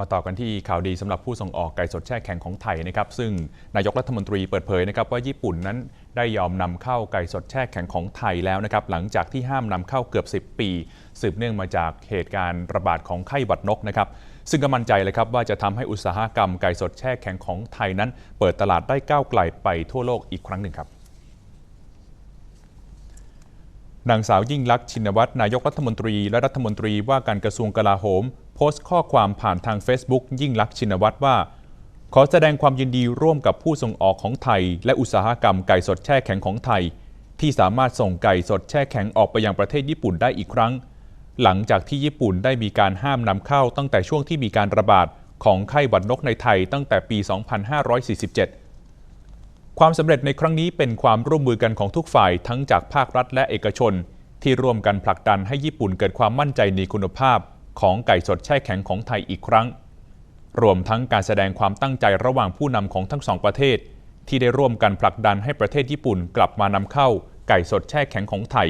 มาต่อกันที่ข่าวดีสำหรับผู้ส่งออกไก่สดแช่แข็งของไทยนะครับ ซึ่งนายกรัฐมนตรีเปิดเผยนะครับว่าญี่ปุ่นนั้นได้ยอมนำเข้าไก่สดแช่แข็งของไทยแล้วนะครับหลังจากที่ห้ามนำเข้าเกือบ 10 ปี สืบเนื่องมาจากเหตุการณ์ระบาดของไข้หวัดนกนะครับ ซึ่งก็มั่นใจเลยครับว่าจะทำให้อุตสาหกรรมไก่สดแช่แข็งของไทยนั้น เปิดตลาดได้ก้าวไกลไปทั่วโลกอีกครั้งหนึ่งครับ นางสาวยิ่งลักษณ์ชินวัตรนายกรัฐมนตรีและรัฐมนตรีว่าการกระทรวงกลาโหม โพสต์ข้อความผ่านทาง Facebook ยิ่งลักษณ์ชินวัตรว่า ขอแสดงความยินดีร่วมกับผู้ส่งออกของไทย และอุตสาหกรรมไก่สดแช่แข็งของไทย ที่สามารถส่งไก่สดแช่แข็งออกไปยังประเทศญี่ปุ่นได้อีกครั้ง หลังจากที่ญี่ปุ่นได้มีการห้ามนำเข้าตั้งแต่ช่วงที่มีการระบาดของไข้หวัดนกในไทยตั้งแต่ปี 2547 ความสำเร็จในครั้งนี้เป็นความร่วมมือกันของทุกฝ่ายทั้งจากภาครัฐและเอกชน ที่ร่วมกันผลักดันให้ญี่ปุ่นเกิดความมั่นใจในคุณภาพ ของไก่สดแช่แข็งของไทยอีกครั้ง รวมทั้งการแสดงความตั้งใจระหว่างผู้นำของทั้งสองประเทศ ที่ได้ร่วมกันผลักดันให้ประเทศญี่ปุ่นกลับมานำเข้า ไก่สดแช่แข็งของไทย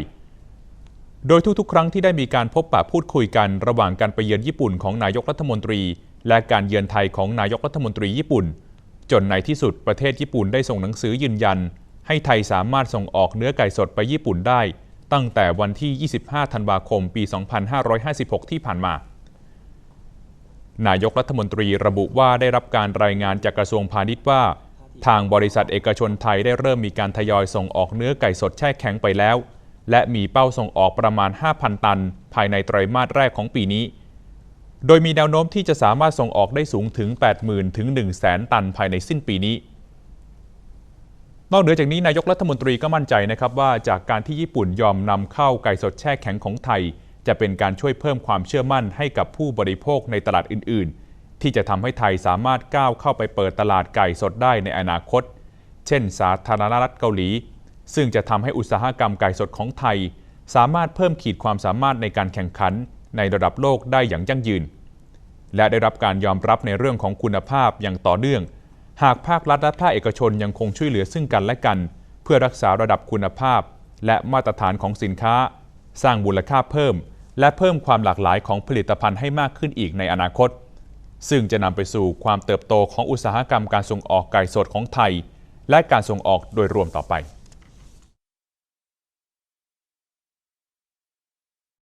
โดยทุกๆ ครั้งที่ได้มีการพบปะพูดคุยกันระหว่างการไปเยือนญี่ปุ่นของนายกรัฐมนตรี และการเยือนไทยของนายกรัฐมนตรีญี่ปุ่น จนในที่สุดประเทศญี่ปุ่นได้ส่งหนังสือยืนยัน ให้ไทยสามารถส่งออกเนื้อไก่สดไปญี่ปุ่นได้ ตั้งแต่วันที่ 25 ธันวาคม ปี 2556 ที่ผ่านมา นายกรัฐมนตรีระบุว่าได้รับการรายงานจากกระทรวงพาณิชย์ว่า ทางบริษัทเอกชนไทยได้เริ่มมีการทยอยส่งออกเนื้อไก่สดแช่แข็งไปแล้ว และมีเป้าส่งออกประมาณ 5,000 ตัน ภายในไตรมาสแรกของปีนี้ โดยมีแนวโน้มที่จะสามารถส่งออกได้สูงถึง 80,000 ถึง 100,000 ตันภายในสิ้นปีนี้ นอกเหนือจากนี้นายกรัฐมนตรีก็มั่นใจนะครับว่าจากการที่ญี่ปุ่นยอมนำเข้าไก่สดแช่แข็งของไทย จะเป็นการช่วยเพิ่มความเชื่อมั่นให้กับผู้บริโภคในตลาดอื่น ๆ ที่จะทำให้ไทยสามารถก้าวเข้าไปเปิดตลาดไก่สดได้ในอนาคต เช่น สาธารณรัฐเกาหลี ซึ่งจะทำให้อุตสาหกรรมไก่สดของไทย สามารถเพิ่มขีดความสามารถในการแข่งขัน ในระดับโลกได้อย่างยั่งยืน และได้รับการยอมรับในเรื่องของคุณภาพอย่างต่อเนื่อง หากภาครัฐและภาคเอกชนยังคงช่วยเหลือซึ่งกันและกัน เพื่อรักษาระดับคุณภาพ และมาตรฐานของสินค้า สร้างมูลค่าเพิ่ม และเพิ่มความหลากหลายของผลิตภัณฑ์ให้มากขึ้นอีกในอนาคต ซึ่งจะนำไปสู่ความเติบโตของอุตสาหกรรมการส่งออกไก่สดของไทย และการส่งออกโดยรวมต่อไป